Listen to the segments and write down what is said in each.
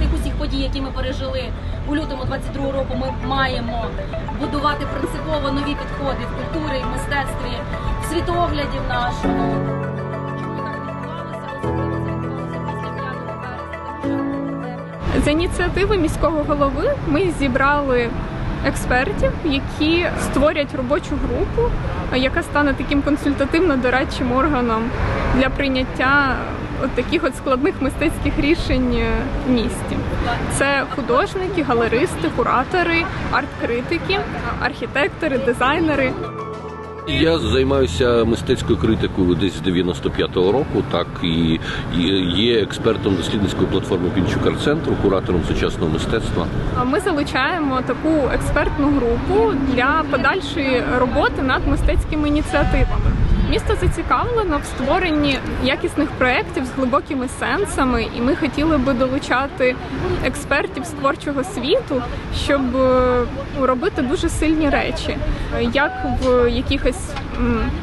тих усіх подій, які ми пережили у лютому 22 року, ми маємо будувати принципово нові підходи в культурі, в мистецтві, в світогляді в нашому. Чому так відбувалося? Особливо це відбувалося після 5 березня, тому що За ініціативи міського голови ми зібрали експертів, які створять робочу групу, яка стане таким консультативно-дорадчим органом для прийняття от таких от складних мистецьких рішень е, в місті. Це художники, галеристи, куратори, арт-критики, архітектори, дизайнери. Я займаюся мистецькою критикою десь з 95-го року, так і є експертом дослідницької платформи Пінчук центру куратором сучасного мистецтва. Ми залучаємо таку експертну групу для подальшої роботи над мистецькими ініціативами. Місто зацікавлено в створенні якісних проєктів з глибокими сенсами, і ми хотіли би долучати експертів з творчого світу, щоб е, робити дуже сильні речі, як в якихось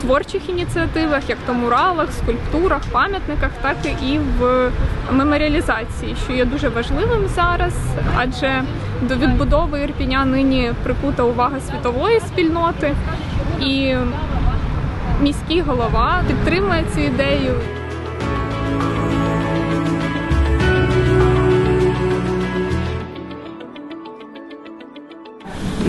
творчих ініціативах, як то муралах, скульптурах, пам'ятниках, так і в меморіалізації, що є дуже важливим зараз, адже до відбудови Ірпіня нині прикута увага світової спільноти, і міський голова підтримує цю ідею.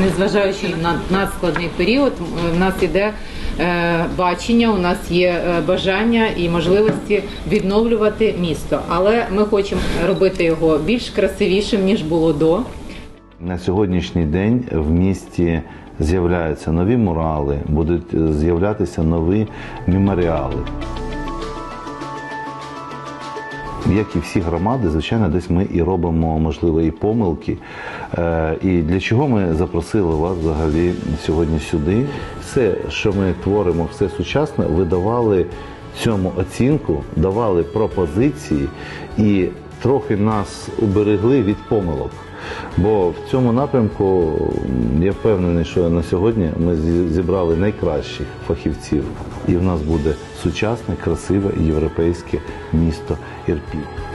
незважаючи на надскладний період, в нас іде е, бачення, у нас є е, бажання і можливості відновлювати місто. Але ми хочемо робити його більш красивішим ніж було до. На сьогоднішній день в місті з'являються нові мурали, будуть е, з'являтися нові меморіали. Як і всі громади, звичайно, десь ми і робимо, можливо, і помилки. Е, І для чого ми запросили вас взагалі сьогодні сюди? Все, що ми творимо, все сучасне, ви давали цьому оцінку, давали пропозиції і трохи нас уберегли від помилок. Бо в цьому напрямку я впевнений, що на сьогодні ми зібрали найкращих фахівців, і в нас буде сучасне, красиве європейське місто Ірпінь.